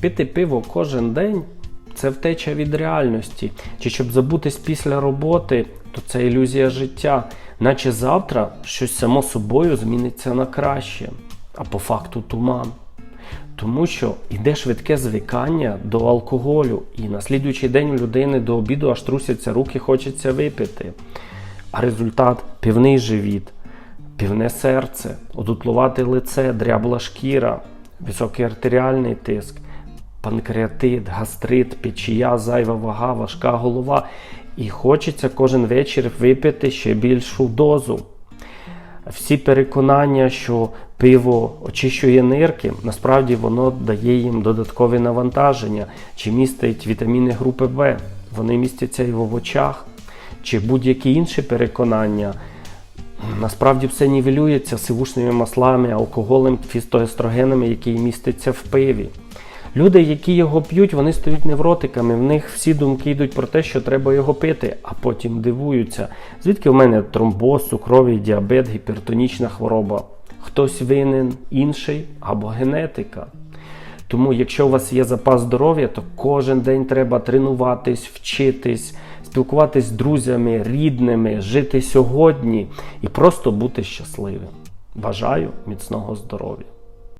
Пити пиво кожен день це втеча від реальності. Чи щоб забутись після роботи, то це ілюзія життя, наче завтра щось само собою зміниться на краще, а по факту туман. Тому що йде швидке звикання до алкоголю, і на слідуючий день у людини до обіду аж трусяться руки, хочеться випити. А результат півний живіт, півне серце, одутлувате лице, дрябла шкіра, високий артеріальний тиск, панкреатит, гастрит, печія, зайва вага, важка голова. І хочеться кожен вечір випити ще більшу дозу. Всі переконання, що пиво очищує нирки, насправді воно дає їм додаткове навантаження, чи містить вітаміни групи В. Вони містяться і в овочах, чи будь-які інші переконання. Насправді все нівелюється сивушними маслами, алкоголем, фістоестрогенами, які містяться в пиві. Люди, які його п'ють, вони стають невротиками. В них всі думки йдуть про те, що треба його пити, а потім дивуються. Звідки в мене тромбоз, цукровий діабет, гіпертонічна хвороба? Хтось винен, інший або генетика. Тому, якщо у вас є запас здоров'я, то кожен день треба тренуватись, вчитись, спілкуватись з друзями, рідними, жити сьогодні і просто бути щасливим. Бажаю міцного здоров'я!